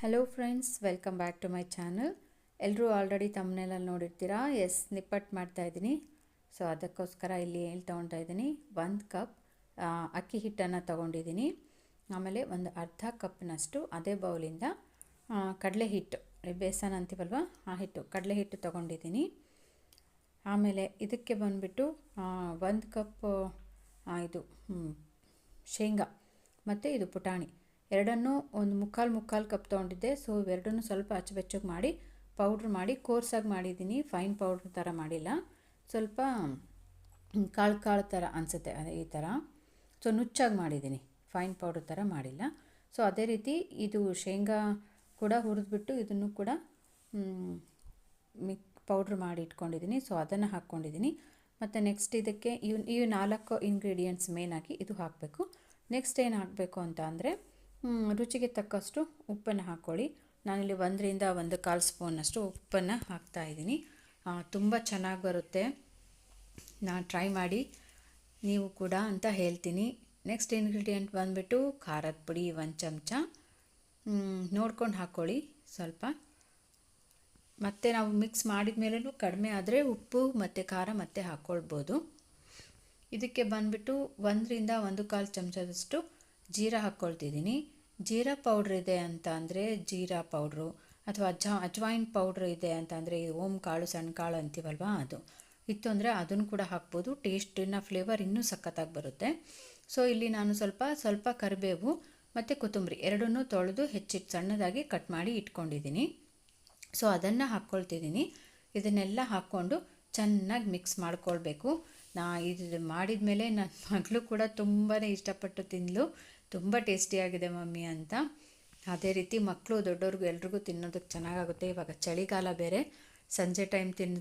Hello friends welcome back to my channel ಎಲ್ಲರೂ already ತಮ್ಮನೇಲಲ್ಲಿ ನೋಡಿರ್ತೀರಾ? ಎಸ್ ನಿಪ್ಪಟ್ಟು ಮಾಡ್ತಾಯಿದ್ದೀನಿ ಸೊ ಅದಕ್ಕೋಸ್ಕರ ಇಲ್ಲಿ ಏನು ತೊಗೊಳ್ತಾ ಇದ್ದೀನಿ. ಒಂದು ಕಪ್ ಅಕ್ಕಿ ಹಿಟ್ಟನ್ನು ತೊಗೊಂಡಿದ್ದೀನಿ. ಆಮೇಲೆ ಒಂದು ಅರ್ಧ ಕಪ್ನಷ್ಟು ಅದೇ ಬೌಲಿಂದ ಕಡಲೆ ಹಿಟ್ಟು ಬೇಸನ್ ಅಂತೀವಲ್ವ? ಆ ಹಿಟ್ಟು, ಕಡಲೆ ಹಿಟ್ಟು ತೊಗೊಂಡಿದ್ದೀನಿ. ಆಮೇಲೆ ಇದಕ್ಕೆ ಬಂದುಬಿಟ್ಟು ಒಂದು ಕಪ್ ಇದು ಶೇಂಗಾ, ಮತ್ತು ಇದು ಪುಟಾಣಿ. ಎರಡನ್ನೂ ಒಂದು ಮುಕ್ಕಾಲು ಮುಕ್ಕಾಲು ಕಪ್ ತೊಗೊಂಡಿದ್ದೆ. ಸೊ ಇವೆರಡನ್ನೂ ಸ್ವಲ್ಪ ಅಚ್ಚಬೆಚ್ಚಗೆ ಮಾಡಿ ಪೌಡ್ರ್ ಮಾಡಿ ಕೋರ್ಸಾಗಿ ಮಾಡಿದ್ದೀನಿ ಫೈನ್ ಪೌಡ್ರ್ ಥರ ಮಾಡಿಲ್ಲ. ಸ್ವಲ್ಪ ಕಾಳು ಕಾಳು ಥರ ಅನಿಸುತ್ತೆ ಈ ಥರ ಸೊ ನುಚ್ಚಾಗಿ ಮಾಡಿದ್ದೀನಿ ಫೈನ್ ಪೌಡ್ರ್ ಥರ ಮಾಡಿಲ್ಲ. ಸೊ ಅದೇ ರೀತಿ ಇದು ಶೇಂಗಾ ಕೂಡ ಹುರಿದ್ಬಿಟ್ಟು ಇದನ್ನು ಕೂಡ ಮಿಕ್ ಪೌಡ್ರ್ ಮಾಡಿ ಇಟ್ಕೊಂಡಿದ್ದೀನಿ ಸೊ ಅದನ್ನು ಹಾಕ್ಕೊಂಡಿದ್ದೀನಿ ಮತ್ತು ನೆಕ್ಸ್ಟ್ ಇದಕ್ಕೆ ಇವ್ ಇವು ನಾಲ್ಕು ಇಂಗ್ರೀಡಿಯೆಂಟ್ಸ್ ಮೇನಾಗಿ ಇದು ಹಾಕಬೇಕು. ನೆಕ್ಸ್ಟ್ ಏನು ಹಾಕಬೇಕು ಅಂತ ಅಂದರೆ ರುಚಿಗೆ ತಕ್ಕಷ್ಟು ಉಪ್ಪನ್ನು ಹಾಕ್ಕೊಳ್ಳಿ ನಾನಿಲ್ಲಿ ಒಂದರಿಂದ ಒಂದು ಕಾಲು ಸ್ಪೂನಷ್ಟು ಉಪ್ಪನ್ನು ಹಾಕ್ತಾಯಿದ್ದೀನಿ ತುಂಬ ಚೆನ್ನಾಗಿ ಬರುತ್ತೆ. ನಾನು ಟ್ರೈ ಮಾಡಿ, ನೀವು ಕೂಡ ಅಂತ ಹೇಳ್ತೀನಿ. ನೆಕ್ಸ್ಟ್ ಇಂಗ್ರೀಡಿಯೆಂಟ್ ಬಂದುಬಿಟ್ಟು ಖಾರದ ಪುಡಿ, ಒಂದು ಚಮಚ. ನೋಡ್ಕೊಂಡು ಹಾಕ್ಕೊಳ್ಳಿ ಸ್ವಲ್ಪ. ಮತ್ತು ನಾವು ಮಿಕ್ಸ್ ಮಾಡಿದ ಮೇಲೂ ಕಡಿಮೆ ಆದರೆ ಉಪ್ಪು ಮತ್ತು ಖಾರ ಮತ್ತೆ ಹಾಕ್ಕೊಳ್ಬೋದು ಇದಕ್ಕೆ ಬಂದುಬಿಟ್ಟು ಒಂದರಿಂದ ಒಂದು ಕಾಲು ಚಮಚದಷ್ಟು ಜೀರಾ ಹಾಕ್ಕೊಳ್ತಿದ್ದೀನಿ ಜೀರಾ ಪೌಡ್ರ್ ಇದೆ ಅಂತ ಅಂದರೆ ಜೀರಾ ಪೌಡ್ರು ಅಥವಾ ಅಜ್ಜ ಅಜ್ವಾಯಿನ್ ಪೌಡ್ರ್ ಇದೆ ಅಂತ ಅಂದರೆ ಓಮ್ ಕಾಳು ಸಣ್ಣ ಕಾಳು ಅಂತೀವಲ್ವ ಅದು. ಇತ್ತು ಅಂದರೆ ಅದನ್ನು ಕೂಡ ಹಾಕ್ಬೋದು. ಟೇಸ್ಟಿನ ಫ್ಲೇವರ್ ಇನ್ನೂ ಸಖತ್ತಾಗಿ ಬರುತ್ತೆ. ಸೊ, ಇಲ್ಲಿ ನಾನು ಸ್ವಲ್ಪ ಸ್ವಲ್ಪ ಕರಿಬೇವು ಮತ್ತು ಕೊತ್ತಂಬರಿ ಎರಡನ್ನೂ ತೊಳೆದು ಹೆಚ್ಚಿಟ್ಟು ಸಣ್ಣದಾಗಿ ಕಟ್ ಮಾಡಿ ಇಟ್ಕೊಂಡಿದ್ದೀನಿ. ಸೊ, ಅದನ್ನು ಹಾಕ್ಕೊಳ್ತಿದ್ದೀನಿ. ಇದನ್ನೆಲ್ಲ ಹಾಕ್ಕೊಂಡು ಚೆನ್ನಾಗಿ ಮಿಕ್ಸ್ ಮಾಡ್ಕೊಳ್ಬೇಕು. ನಾ ಇದು ಮಾಡಿದ ಮೇಲೆ ನನ್ನ ಮಗಳು ಕೂಡ ತುಂಬಾ ಇಷ್ಟಪಟ್ಟು ತಿಂದಳು ತುಂಬ ಟೇಸ್ಟಿಯಾಗಿದೆ ಮಮ್ಮಿ ಅಂತ. ಅದೇ ರೀತಿ ಮಕ್ಕಳು ದೊಡ್ಡವ್ರಿಗೂ ಎಲ್ರಿಗೂ ತಿನ್ನೋದಕ್ಕೆ ಚೆನ್ನಾಗಾಗುತ್ತೆ. ಇವಾಗ ಚಳಿಗಾಲ ಬೇರೆ. ಸಂಜೆ ಟೈಮ್ ತಿನ್ನ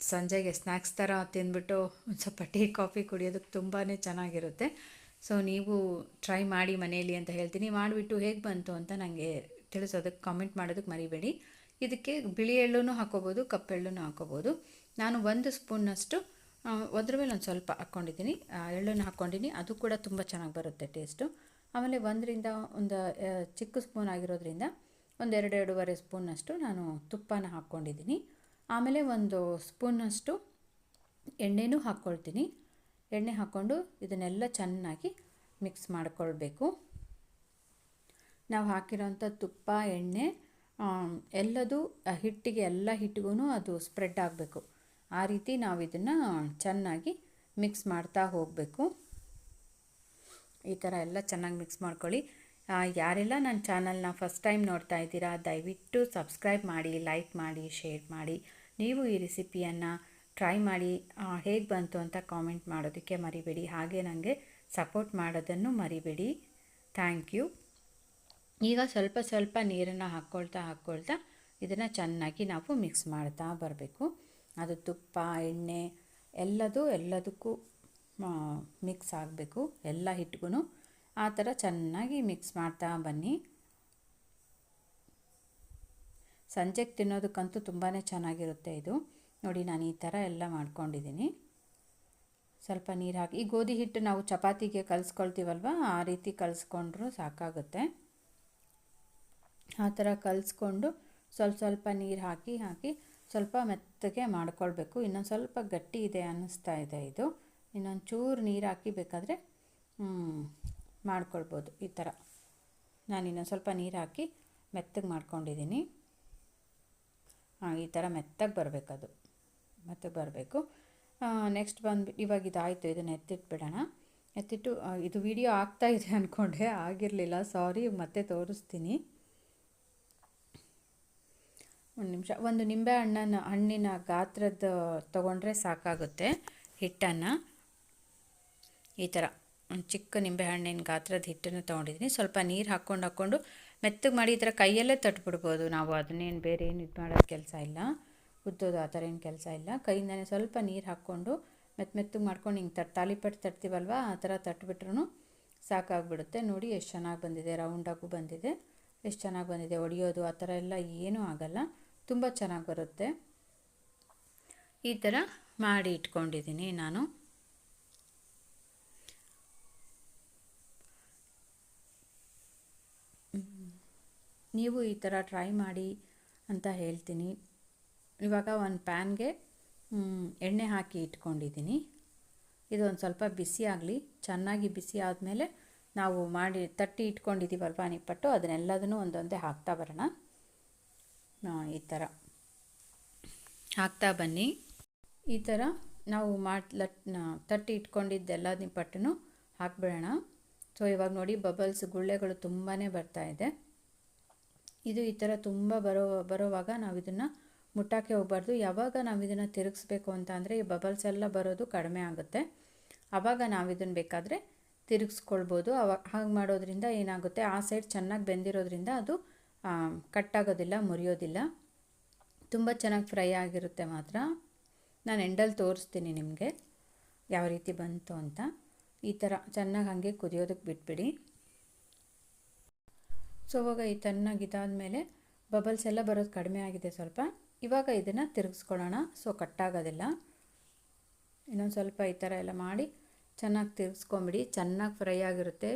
ಸಂಜೆಗೆ ಸ್ನ್ಯಾಕ್ಸ್ ಥರ ತಿಂದ್ಬಿಟ್ಟು ಒಂದು ಸ್ವಲ್ಪ ಟೀ, ಕಾಫಿ ಕುಡಿಯೋದಕ್ಕೆ ತುಂಬಾ ಚೆನ್ನಾಗಿರುತ್ತೆ. ಸೊ ನೀವು ಟ್ರೈ ಮಾಡಿ ಮನೆಯಲ್ಲಿ ಅಂತ ಹೇಳ್ತೀನಿ. ಮಾಡಿಬಿಟ್ಟು ಹೇಗೆ ಬಂತು ಅಂತ ನನಗೆ ತಿಳಿಸೋದಕ್ಕೆ ಕಾಮೆಂಟ್ ಮಾಡೋದಕ್ಕೆ ಮರಿಬೇಡಿ. ಇದಕ್ಕೆ ಬಿಳಿ ಎಳ್ಳು ಹಾಕೋಬೋದು ಕಪ್ಪೆಳ್ಳು ಹಾಕೋಬೋದು. ನಾನು ಒಂದು ಸ್ಪೂನ್ನಷ್ಟು ಅದ್ರ ಮೇಲೆ ಒಂದು ಸ್ವಲ್ಪ ಹಾಕ್ಕೊಂಡಿದ್ದೀನಿ ಎಳ್ಳನ್ನು ಹಾಕ್ಕೊಂಡಿನಿ ಅದು ಕೂಡ ತುಂಬ ಚೆನ್ನಾಗಿ ಬರುತ್ತೆ ಟೇಸ್ಟು ಆಮೇಲೆ ಒಂದರಿಂದ ಒಂದು ಚಿಕ್ಕ ಸ್ಪೂನ್ ಆಗಿರೋದ್ರಿಂದ ಒಂದು ಎರಡು ಎರಡೂವರೆ ಸ್ಪೂನ್ನಷ್ಟು ನಾನು ತುಪ್ಪನ ಹಾಕ್ಕೊಂಡಿದ್ದೀನಿ ಆಮೇಲೆ ಒಂದು ಸ್ಪೂನಷ್ಟು ಎಣ್ಣೆನೂ ಹಾಕ್ಕೊಳ್ತೀನಿ ಎಣ್ಣೆ ಹಾಕ್ಕೊಂಡು ಇದನ್ನೆಲ್ಲ ಚೆನ್ನಾಗಿ ಮಿಕ್ಸ್ ಮಾಡಿಕೊಳ್ಬೇಕು. ನಾವು ಹಾಕಿರೋಂಥ ತುಪ್ಪ, ಎಣ್ಣೆ ಎಲ್ಲದೂ ಹಿಟ್ಟಿಗೆ ಎಲ್ಲ ಹಿಟ್ಟಿಗೂ ಅದು ಸ್ಪ್ರೆಡ್ ಆಗಬೇಕು. ಆ ರೀತಿ ನಾವು ಇದನ್ನು ಚೆನ್ನಾಗಿ ಮಿಕ್ಸ್ ಮಾಡ್ತಾ ಹೋಗಬೇಕು. ಈ ಥರ ಎಲ್ಲ ಚೆನ್ನಾಗಿ ಮಿಕ್ಸ್ ಮಾಡ್ಕೊಳ್ಳಿ. ಯಾರೆಲ್ಲ ನನ್ನ ಚಾನಲ್ನ ಫಸ್ಟ್ ಟೈಮ್ ನೋಡ್ತಾ ಇದ್ದೀರಾ, ದಯವಿಟ್ಟು ಸಬ್ಸ್ಕ್ರೈಬ್ ಮಾಡಿ ಲೈಕ್ ಮಾಡಿ ಶೇರ್ ಮಾಡಿ. ನೀವು ಈ ರೆಸಿಪಿಯನ್ನು ಟ್ರೈ ಮಾಡಿ ಹೇಗೆ ಬಂತು ಅಂತ ಕಾಮೆಂಟ್ ಮಾಡೋದಕ್ಕೆ ಮರಿಬೇಡಿ. ಹಾಗೆ ನನಗೆ ಸಪೋರ್ಟ್ ಮಾಡೋದನ್ನು ಮರಿಬೇಡಿ. ಥ್ಯಾಂಕ್ ಯು ಈಗ ಸ್ವಲ್ಪ ಸ್ವಲ್ಪ ನೀರನ್ನು ಹಾಕ್ಕೊಳ್ತಾ ಹಾಕ್ಕೊಳ್ತಾ ಇದನ್ನು ಚೆನ್ನಾಗಿ ನಾವು ಮಿಕ್ಸ್ ಮಾಡ್ತಾ ಬರಬೇಕು. ಅದು ತುಪ್ಪ, ಎಣ್ಣೆ ಎಲ್ಲದು ಎಲ್ಲದಕ್ಕೂ ಮಿಕ್ಸ್ ಆಗಬೇಕು. ಎಲ್ಲ ಹಿಟ್ಟಿಗೂ ಆ ಥರ ಚೆನ್ನಾಗಿ ಮಿಕ್ಸ್ ಮಾಡ್ತಾ ಬನ್ನಿ. ಸಂಜೆಗೆ ತಿನ್ನೋದಕ್ಕಂತೂ ತುಂಬಾ ಚೆನ್ನಾಗಿರುತ್ತೆ ಇದು. ನೋಡಿ ನಾನು ಈ ಥರ ಎಲ್ಲ ಮಾಡ್ಕೊಂಡಿದ್ದೀನಿ. ಸ್ವಲ್ಪ ನೀರು ಹಾಕಿ, ಈ ಗೋಧಿ ಹಿಟ್ಟು ನಾವು ಚಪಾತಿಗೆ ಕಲಿಸ್ಕೊಳ್ತೀವಲ್ವ, ಆ ರೀತಿ ಕಲಿಸ್ಕೊಂಡ್ರೂ ಸಾಕಾಗುತ್ತೆ. ಆ ಥರ ಕಲಿಸ್ಕೊಂಡು ಸ್ವಲ್ಪ ಸ್ವಲ್ಪ ನೀರು ಹಾಕಿ ಹಾಕಿ ಸ್ವಲ್ಪ ಮೆತ್ತಗೆ ಮಾಡ್ಕೊಳ್ಬೇಕು. ಇನ್ನೊಂದು ಸ್ವಲ್ಪ ಗಟ್ಟಿ ಇದೆ ಅನ್ನಿಸ್ತಾ ಇದೆ ಇದು. ಇನ್ನೊಂದು ಚೂರು ನೀರು ಹಾಕಿ ಬೇಕಾದರೆ ಮಾಡ್ಕೊಳ್ಬೋದು ಈ ಥರ ನಾನು ಇನ್ನೊಂದು ಸ್ವಲ್ಪ ನೀರು ಹಾಕಿ ಮೆತ್ತಗೆ ಮಾಡ್ಕೊಂಡಿದ್ದೀನಿ ಹಾಂ, ಈ ಥರ ಮೆತ್ತಗೆ ಬರಬೇಕದು ಮೆತ್ತಗೆ ಬರಬೇಕು. ನೆಕ್ಸ್ಟ್ ಬಂದು, ಇವಾಗ ಇದಾಯಿತು ಇದನ್ನು ಎತ್ತಿಟ್ಬಿಡೋಣ ಎತ್ತಿಟ್ಟು ಇದು ವಿಡಿಯೋ ಆಗ್ತಾ ಇದೆ ಅಂದ್ಕೊಂಡೆ ಆಗಿರಲಿಲ್ಲ. ಸಾರಿ, ಮತ್ತೆ ತೋರಿಸ್ತೀನಿ. ಒಂದು ನಿಮಿಷ. ಒಂದು ನಿಂಬೆ ಹಣ್ಣನ ಹಣ್ಣಿನ ಗಾತ್ರದ ತಗೊಂಡ್ರೆ ಸಾಕಾಗುತ್ತೆ. ಹಿಟ್ಟನ್ನು. ಈ ಥರ ಚಿಕ್ಕ ನಿಂಬೆ ಹಣ್ಣಿನ ಗಾತ್ರದ ಹಿಟ್ಟನ್ನು ತೊಗೊಂಡಿದ್ದೀನಿ. ಸ್ವಲ್ಪ ನೀರು ಹಾಕ್ಕೊಂಡು ಹಾಕ್ಕೊಂಡು ಮೆತ್ತಗೆ ಮಾಡಿ ಈ ಥರ ಕೈಯಲ್ಲೇ ತಟ್ಬಿಡ್ಬೋದು ನಾವು. ಅದನ್ನೇನು ಬೇರೆ ಏನು ಇದು ಮಾಡೋದು ಕೆಲಸ ಇಲ್ಲ. ಉದ್ದೋದು ಆ ಥರ ಏನು ಕೆಲಸ ಇಲ್ಲ. ಕೈಯಿಂದನೇ ಸ್ವಲ್ಪ ನೀರು ಹಾಕ್ಕೊಂಡು ಮೆತ್ತ ಮೆತ್ತಗೆ ಮಾಡ್ಕೊಂಡು ಹಿಂಗೆ ತಟ್ ತಾಲಿಪಟ್ಟು ತಟ್ತೀವಲ್ವ? ಆ ಥರ ತಟ್ಬಿಟ್ರೂ ಸಾಕಾಗ್ಬಿಡುತ್ತೆ. ನೋಡಿ ಎಷ್ಟು ಚೆನ್ನಾಗಿ ಬಂದಿದೆ. ರೌಂಡಾಗೂ ಬಂದಿದೆ. ಎಷ್ಟು ಚೆನ್ನಾಗಿ ಬಂದಿದೆ. ಒಡೆಯೋದು ಆ ಥರ ಎಲ್ಲ ಏನೂ ಆಗಲ್ಲ. ತುಂಬ ಚೆನ್ನಾಗಿ ಬರುತ್ತೆ. ಈ ಥರ ಮಾಡಿ ಇಟ್ಕೊಂಡಿದ್ದೀನಿ ನಾನು. ನೀವು ಈ ಥರ ಟ್ರೈ ಮಾಡಿ ಅಂತ ಹೇಳ್ತೀನಿ. ಇವಾಗ ಒಂದು ಪ್ಯಾನ್ಗೆ ಎಣ್ಣೆ ಹಾಕಿ ಇಟ್ಕೊಂಡಿದ್ದೀನಿ. ಇದು ಒಂದು ಸ್ವಲ್ಪ ಬಿಸಿ ಆಗಲಿ, ಚೆನ್ನಾಗಿ ಬಿಸಿ ಆದಮೇಲೆ ನಾವು ಮಾಡಿ, ತಟ್ಟಿ ಇಟ್ಕೊಂಡಿದ್ದೀವಲ್ವ ನಿಪ್ಪಟ್ಟು ಅದನ್ನೆಲ್ಲದನ್ನು ಒಂದೊಂದೇ ಹಾಕ್ತಾ ಬರೋಣ. ಈ ಥರ ಹಾಕ್ತಾ ಬನ್ನಿ. ಈ ಥರ ನಾವು ಮಾಡಿ ಲಟ್ ತಟ್ಟಿ ಇಟ್ಕೊಂಡಿದ್ದೆಲ್ಲ ನಿಪ್ಪಟ್ಟನ್ನು ಹಾಕ್ಬಿಡೋಣ. ಸೊ ಇವಾಗ ನೋಡಿ ಬಬಲ್ಸ್ ಗುಳ್ಳೆಗಳು ತುಂಬಾ ಬರ್ತಾ ಇದೆ. ಇದು ಈ ಥರ ತುಂಬ ಬರೋ ಬರೋವಾಗ ನಾವು ಇದನ್ನು ಮುಟ್ಟಕ್ಕೆ ಹೋಗ್ಬಾರ್ದು. ಯಾವಾಗ ನಾವು ಇದನ್ನು ತಿರುಗಿಸ್ಬೇಕು ಅಂತ ಅಂದರೆ ಈ ಬಬಲ್ಸ್ ಎಲ್ಲ ಬರೋದು ಕಡಿಮೆ ಆಗುತ್ತೆ. ಆವಾಗ ನಾವು ಇದನ್ನು ಬೇಕಾದರೆ ತಿರುಗಿಸ್ಕೊಳ್ಬೋದು. ಅವಾಗ ಹಾಗೆ ಮಾಡೋದ್ರಿಂದ ಏನಾಗುತ್ತೆ? ಆ ಸೈಡ್ ಚೆನ್ನಾಗಿ ಬೆಂದಿರೋದ್ರಿಂದ ಅದು ಕಟ್ಟಾಗೋದಿಲ್ಲ, ಮುರಿಯೋದಿಲ್ಲ. ತುಂಬ ಚೆನ್ನಾಗಿ ಫ್ರೈ ಆಗಿರುತ್ತೆ ಮಾತ್ರ. ನಾನು ಎಂಡಲ್ಲಿ ತೋರಿಸ್ತೀನಿ ನಿಮಗೆ ಯಾವ ರೀತಿ ಬಂತು ಅಂತ. ಈ ಥರ ಚೆನ್ನಾಗಿ ಹಾಗೆ ಕುದಿಯೋದಕ್ಕೆ ಬಿಟ್ಬಿಡಿ. ಸೊ ಇವಾಗ ಈ ಚೆನ್ನಾಗಿ ಇದಾದಮೇಲೆ ಬಬಲ್ಸ್ ಎಲ್ಲ ಬರೋದು ಕಡಿಮೆ ಆಗಿದೆ ಸ್ವಲ್ಪ. ಇವಾಗ ಇದನ್ನು ತಿರುಗಿಸ್ಕೊಳ್ಳೋಣ. ಸೊ ಕಟ್ಟಾಗೋದಿಲ್ಲ. ಇನ್ನೊಂದು ಸ್ವಲ್ಪ ಈ ಥರ ಎಲ್ಲ ಮಾಡಿ ಚೆನ್ನಾಗಿ ತಿರ್ಗಿಸ್ಕೊಂಬಿಡಿ. ಚೆನ್ನಾಗಿ ಫ್ರೈ ಆಗಿರುತ್ತೆ.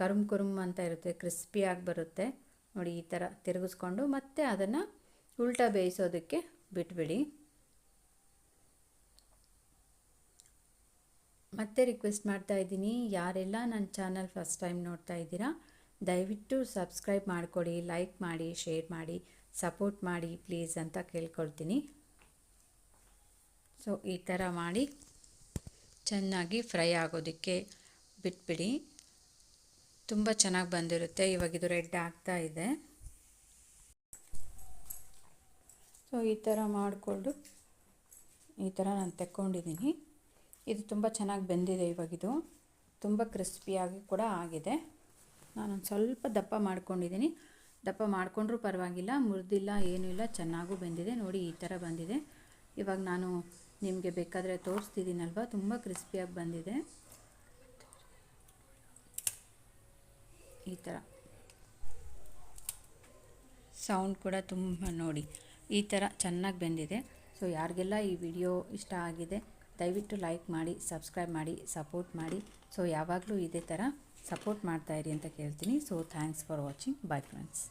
ಕರುಮ್, ಕುರುಮ್ ಅಂತ ಇರುತ್ತೆ. ಕ್ರಿಸ್ಪಿಯಾಗಿ ಬರುತ್ತೆ. ನೋಡಿ ಈ ಥರ ತಿರುಗಿಸ್ಕೊಂಡು ಮತ್ತೆ ಅದನ್ನು ಉಲ್ಟಾ ಬೇಯಿಸೋದಕ್ಕೆ ಬಿಟ್ಬಿಡಿ. ಮತ್ತೆ ರಿಕ್ವೆಸ್ಟ್ ಮಾಡ್ತಾ ಇದ್ದೀನಿ. ಯಾರೆಲ್ಲ ನನ್ನ ಚಾನಲ್ ಫಸ್ಟ್ ಟೈಮ್ ನೋಡ್ತಾ ಇದ್ದೀರಾ, ದಯವಿಟ್ಟು ಸಬ್ಸ್ಕ್ರೈಬ್ ಮಾಡಿಕೊಡಿ ಲೈಕ್ ಮಾಡಿ ಶೇರ್ ಮಾಡಿ ಸಪೋರ್ಟ್ ಮಾಡಿ ಪ್ಲೀಸ್ ಅಂತ ಕೇಳ್ಕೊಳ್ತೀನಿ. ಸೊ ಈ ಥರ ಮಾಡಿ ಚೆನ್ನಾಗಿ ಫ್ರೈ ಆಗೋದಕ್ಕೆ ಬಿಟ್ಬಿಡಿ. ತುಂಬ ಚೆನ್ನಾಗಿ ಬಂದಿರುತ್ತೆ. ಇವಾಗ ಇದು ರೆಡ್ ಆಗ್ತಾ ಇದೆ. ಸೊ ಈ ಥರ ಮಾಡಿಕೊಂಡು ಈ ಥರ ನಾನು ತೆಕ್ಕೊಂಡಿದ್ದೀನಿ ಇದು ತುಂಬ ಚೆನ್ನಾಗಿ ಬೆಂದಿದೆ ಇವಾಗಿದು ತುಂಬ ಕ್ರಿಸ್ಪಿಯಾಗಿ ಕೂಡ ಆಗಿದೆ. ನಾನೊಂದು ಸ್ವಲ್ಪ ದಪ್ಪ ಮಾಡ್ಕೊಂಡಿದ್ದೀನಿ ದಪ್ಪ ಮಾಡಿಕೊಂಡ್ರೂ ಪರವಾಗಿಲ್ಲ, ಮುರಿದಿಲ್ಲ, ಏನೂ ಇಲ್ಲ, ಚೆನ್ನಾಗೂ ಬೆಂದಿದೆ. ನೋಡಿ, ಈ ಥರ ಬಂದಿದೆ. ಇವಾಗ ನಾನು ನಿಮಗೆ ಬೇಕಾದರೆ ತೋರಿಸ್ತಿದ್ದೀನಲ್ವ ತುಂಬ ಕ್ರಿಸ್ಪಿಯಾಗಿ ಬಂದಿದೆ. ಈ ಥರ. ಸೌಂಡ್ ಕೂಡ ತುಂಬ ನೋಡಿ. ಈ ಥರ ಚೆನ್ನಾಗಿ ಬೆಂದಿದೆ. ಸೊ ಯಾರಿಗೆಲ್ಲ ಈ ವಿಡಿಯೋ ಇಷ್ಟ ಆಗಿದೆ, ದಯವಿಟ್ಟು ಲೈಕ್ ಮಾಡಿ ಸಬ್ಸ್ಕ್ರೈಬ್ ಮಾಡಿ ಸಪೋರ್ಟ್ ಮಾಡಿ. ಸೊ ಯಾವಾಗಲೂ ಇದೇ ಥರ ಸಪೋರ್ಟ್ ಮಾಡ್ತಾಯಿರಿ ಅಂತ ಕೇಳ್ತೀನಿ. So thanks for watching bye friends